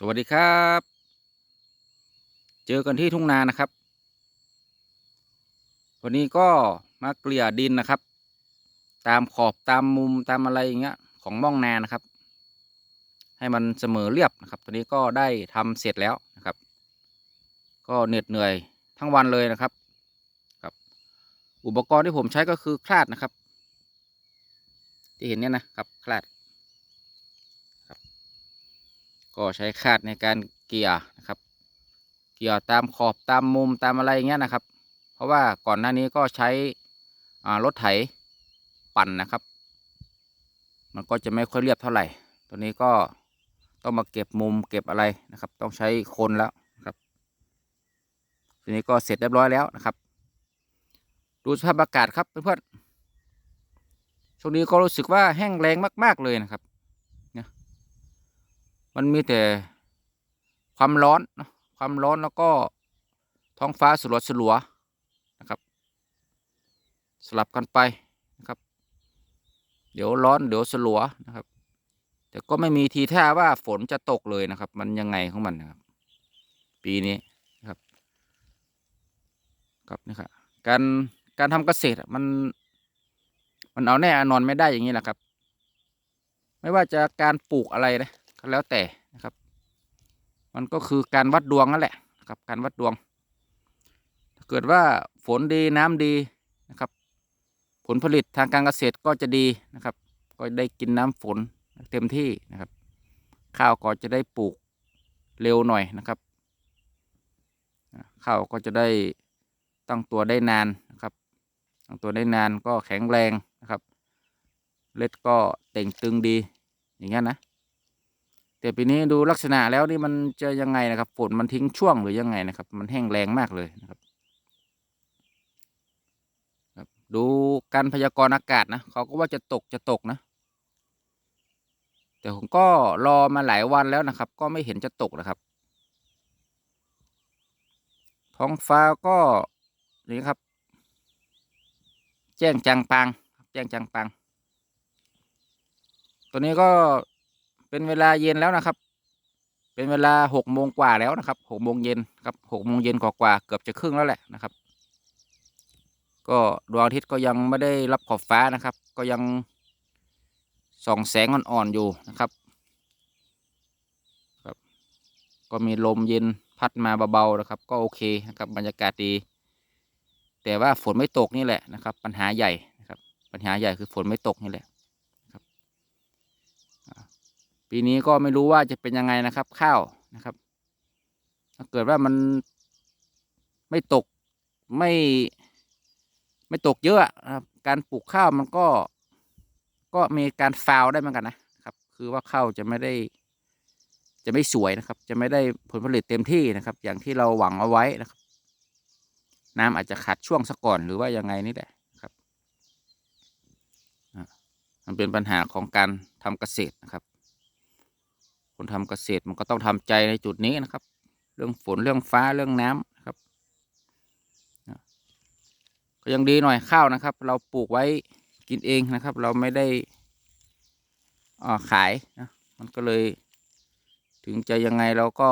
สวัสดีครับ เจอกันที่ทุ่งนานะครับ วันนี้ก็มาเกลี่ยดินนะครับ ตามขอบตามมุมตามอะไรอย่างเงี้ยของม่องนานะครับ ให้มันเสมอเรียบนะครับ ตอนนี้ก็ได้ทำเสร็จแล้วนะครับ ก็เหน็ดเหนื่อยทั้งวันเลยนะครับครับ อุปกรณ์ที่ผมใช้ก็คือคลาดนะครับ ที่เห็นเนี่ยนะครับคลาด ก็ใช้คาดในการเกี่ยนะครับ เกี่ยตามขอบตามมุมตามอะไรอย่างเงี้ยนะครับ เพราะว่าก่อนหน้านี้ก็ใช้รถไถปั่นนะครับ มันก็จะไม่ค่อยเรียบเท่าไหร่ ตัวนี้ก็ต้องมาเก็บมุมเก็บอะไรนะครับ ต้องใช้คนแล้วครับทีนี้ก็เสร็จเรียบร้อยแล้วนะครับ ดูสภาพอากาศครับเพื่อนๆช่วงนี้ก็รู้สึกว่าแห้งแรงมาก ๆเลยนะครับ มันมีแต่ความร้อนนะความร้อนแล้วก็ท้องฟ้าสลัวสลัวนะครับ สลับกันไปนะครับ เดี๋ยวร้อนเดี๋ยวสลัวนะครับ แต่ก็ไม่มีทีท่าว่าฝนจะตกเลยนะครับ มันยังไงของมันนะครับ ปีนี้นะครับครับนี่ครับการการทำเกษตรมัน มันเอาแน่อนอนไม่ได้อย่างนี้แหละครับ ไม่ว่าจะการปลูกอะไรนะ ก็แล้วแต่นะครับ มันก็คือการวัดดวงนั่นแหละนะครับการวัดดวง ถ้าเกิดว่าฝนดีน้ำดีนะครับ ผลผลิตทางการเกษตรก็จะดีนะครับ ก็ได้กินน้ำฝนเต็มที่นะครับ ข้าวก็จะได้ปลูกเร็วหน่อยนะครับข้าวก็จะได้ตั้งตัวได้นานนะครับ ตั้งตัวได้นานก็แข็งแรงนะครับ เล็ดก็เต่งตึงดีอย่างเงี้ยนะ แต่ปีนี้ดูลักษณะแล้วนี่มันจะยังไงนะครับ ฝนมันทิ้งช่วงหรือยังไงนะครับ มันแห้งแรงมากเลยนะครับดูการพยากรณ์อากาศนะเขาก็ว่าจะตกจะตกนะ แต่ผมก็รอมาหลายวันแล้วนะครับ ก็ไม่เห็นจะตกนะครับ ท้องฟ้าก็นี่ครับ แจ้งจางปางแจ้งจางปางตัวนี้ก็ เป็นเวลาเย็นแล้วนะครับ เป็นเวลาหกโมงกว่าแล้วนะครับหกโมงเย็นครับหกโมงเย็นกว่าเกือบจะครึ่งแล้วแหละนะครับ ก็ดวงอาทิตย์ก็ยังไม่ได้รับขอบฟ้านะครับ ก็ยังส่องแสงอ่อนๆอยู่นะครับครับ ก็มีลมเย็นพัดมาเบาๆนะครับ ก็โอเคนะครับบรรยากาศดี แต่ว่าฝนไม่ตกนี่แหละนะครับ ปัญหาใหญ่นะครับ ปัญหาใหญ่คือฝนไม่ตกนี่แหละ ปีนี้ก็ไม่รู้ว่าจะเป็นยังไงนะครับ ข้าวนะครับ ถ้าเกิดว่ามันไม่ตกไม่ไม่ตกเยอะนะครับ การปลูกข้าวมันก็ ก็มีการฟาวได้เหมือนกันนะครับ คือว่าข้าวจะไม่ได้ จะไม่สวยนะครับ จะไม่ได้ผลผลิตเต็มที่นะครับ อย่างที่เราหวังเอาไว้นะครับ น้ำอาจจะขาดช่วงสักก่อนหรือว่ายังไงนี่แหละครับอะมันเป็นปัญหาของการทำเกษตรนะครับ คนทำเกษตรมันก็ต้องทำใจในจุดนี้นะครับ เรื่องฝนเรื่องฟ้าเรื่องน้ำนะครับก็ยังดีหน่อยข้าวนะครับ เราปลูกไว้กินเองนะครับ เราไม่ได้อ่าขายนะมันก็เลย ถึงจะยังไงเราก็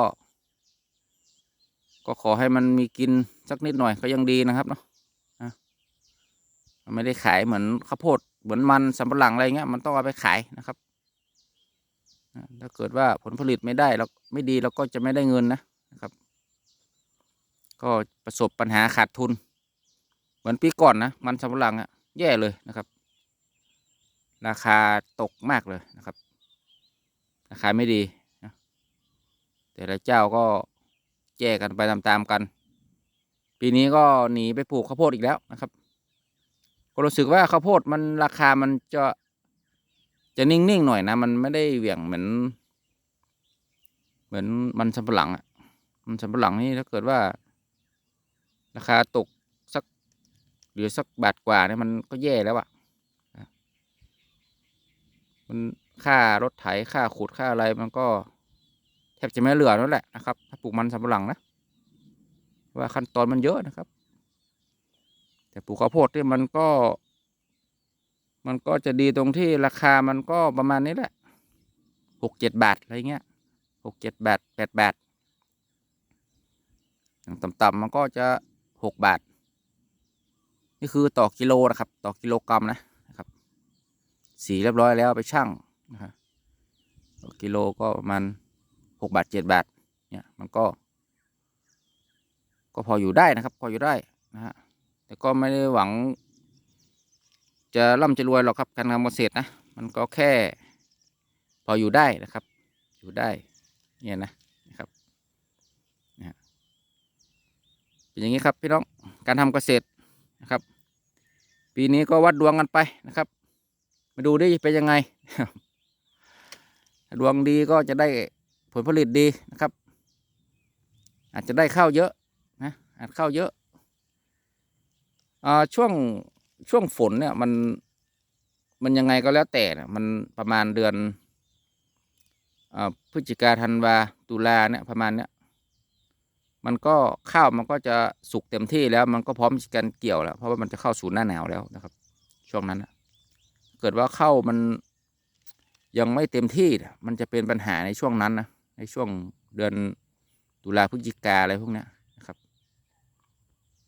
ก็ขอให้มันมีกินสักนิดหน่อยก็ยังดีนะครับเนาะนะมันไม่ได้ขายเหมือนข้าวโพดเหมือนมันสำปะหลังอะไรเงี้ยมันต้องเอาไปขายนะครับ ถ้าเกิดว่าผลผลิตไม่ได้เราไม่ดีเราก็จะไม่ได้เงินนะนะครับ ก็ประสบปัญหาขาดทุน เหมือนปีก่อนนะมันสำปะหลังอะแย่เลยนะครับ ราคาตกมากเลยนะครับ ราคาไม่ดีนะแต่ละเจ้าก็แย่กันไปตามๆกัน ปีนี้ก็หนีไปปลูกข้าวโพดอีกแล้วนะครับ ก็รู้สึกว่าข้าวโพดมันราคามันจะ จะนิ่งๆหน่อยนะ มันไม่ได้เหวี่ยงเหมือน เหมือนมันสำปะหลังอะมันสำปะหลังนี่ถ้าเกิดว่า ราคาตกสักเหลือสักบาทกว่าเนี่ยมันก็แย่แล้วอะนะมันค่ารถไถค่าขุดค่าอะไรมันก็แทบจะไม่เหลือนั่นแหละนะครับถ้าปลูกมันสำปะหลังนะว่าขั้นตอนมันเยอะนะครับ แต่ปลูกข้าวโพดเนี่ยมันก็ มันก็จะดีตรงที่ราคามันก็ประมาณนี้แหละหกเจ็ดบาทอะไรเงี้ยหกเจ็ดบาทแปดบาทอย่างต่ำๆมันก็จะหกบาท นี่คือต่อกิโลนะครับ ต่อกิโลกรัมนะนะครับ สีเรียบร้อยแล้วไปชั่งนะครับต่อกิโลก็ประมาณหกบาทเจ็ดบาท เนี่ย มันก็ ก็พออยู่ได้นะครับ พออยู่ได้นะฮะแต่ก็ไม่ได้หวัง จะร่ำจะรวยหรอกครับการทำเกษตรนะ มันก็แค่ พออยู่ได้นะครับ อยู่ได้ เนี่ยนะนะครับนะเป็นอย่างนี้ครับพี่น้องการทำเกษตรนะครับ ปีนี้ก็วัดดวงกันไปนะครับ มาดูดิเป็นยังไง ดวงดีก็จะได้ผลผลิตดีนะครับ อาจจะได้ข้าวเยอะนะอาจข้าวเยอะอ่าช่วง ช่วงฝนเนี่ย มันมันยังไงก็แล้วแต่นะมันประมาณเดือนอพฤศจิกาธันวาตุลาเนี่ยประมาณเนี้ยมันก็ข้าวมันก็จะสุกเต็มที่แล้ว มันก็พร้อมกันเกี่ยวแล้วเพราะว่ามันจะเข้าสู่หน้าหนาวแล้วนะครับ ช่วงนั้นนะเกิดว่าข้าวมันยังไม่เต็มที่มันจะเป็นปัญหาในช่วงนั้นนะในช่วงเดือนตุลาพฤศจิกาอะไรพวกเนี้ยนะครับ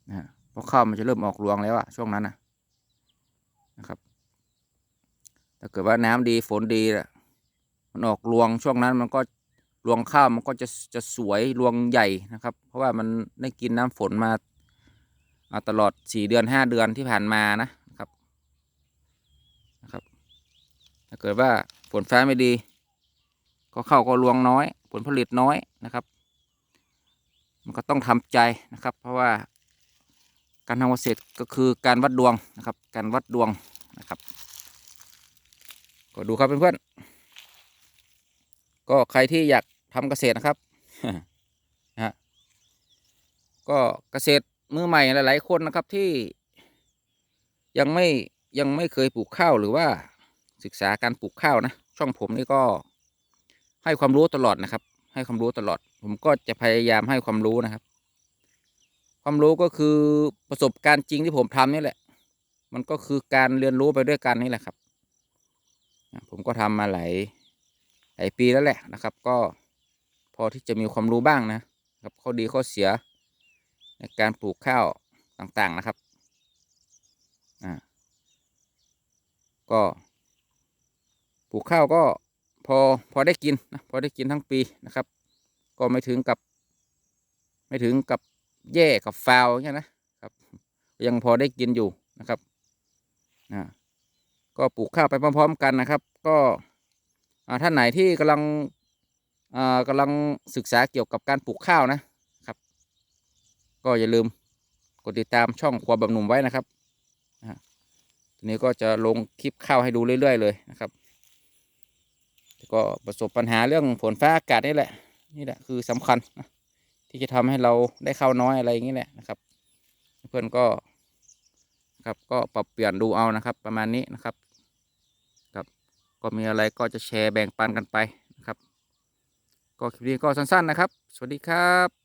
นะฮะเพราะข้าวมันจะเริ่มออกรวงแล้วอะช่วงนั้นนะ นะครับถ้าเกิดว่าน้ำดีฝนดีน่ะมันออกรวงช่วงนั้นมันก็รวงข้าวมันก็จะจะสวยรวงใหญ่นะครับ เพราะว่ามันได้กินน้ำฝนมาาตลอดสี่เดือนห้าเดือนที่ผ่านมานะครับนะครับ ถ้าเกิดว่าฝนฟ้าไม่ดี ก็เข้าก็รวงน้อย ผลผลิตน้อยนะครับ มันก็ต้องทำใจนะครับ เพราะว่า การทำเกษตรก็คือการวัดดวงนะครับ การวัดดวงนะครับก็ดูครับเพื่อนๆก็ใครที่อยากทำเกษตรนะครับนะฮะก็เกษตรมือใหม่หลายๆคนนะครับที่ยังไม่ยังไม่เคยปลูกข้าวหรือว่าศึกษาการปลูกข้าวนะ ช่องผมนี่ก็ให้ความรู้ตลอดนะครับ ให้ความรู้ตลอด ผมก็จะพยายามให้ความรู้นะครับ ความรู้ก็คือประสบการณ์จริงที่ผมทำนี่แหละ มันก็คือการเรียนรู้ไปด้วยกันนี่แหละครับ ผมก็ทำมาหลายหลายปีแล้วแหละนะครับ ก็พอที่จะมีความรู้บ้างนะครับข้อดีข้อเสียในการปลูกข้าวต่างๆนะครับอ่าก็ปลูกข้าวก็พอพอได้กินนะพอได้กินทั้งปีนะครับ ก็ไม่ถึงกับ ไม่ถึงกับ แย่กับฟาวอย่างเงี้ยนะครับ ยังพอได้กินอยู่นะครับอ่าก็ปลูกข้าวไปพร้อม ๆ กันนะครับ ก็อ่าท่านไหนที่กำลังอ่ากำลังศึกษาเกี่ยวกับการปลูกข้าวนะครับ ก็อย่าลืมกดติดตามช่องครัวแบบหนุ่มไว้นะครับทีนี้ก็จะลงคลิปข้าวให้ดูเรื่อย ๆ เลยนะครับก็ประสบปัญหาเรื่องฝนฟ้าอากาศนี่แหละ นี่แหละคือสำคัญนะ ที่จะทำให้เราได้ข้าวน้อยอะไรอย่างนี้แหละนะครับ เพื่อนก็ครับก็ปรับเปลี่ยนดูเอานะครับ ประมาณนี้นะครับครับก็มีอะไรก็จะแชร์แบ่งปันกันไปนะครับ ก็คลิปนี้ก็สั้นๆนะครับ สวัสดีครับ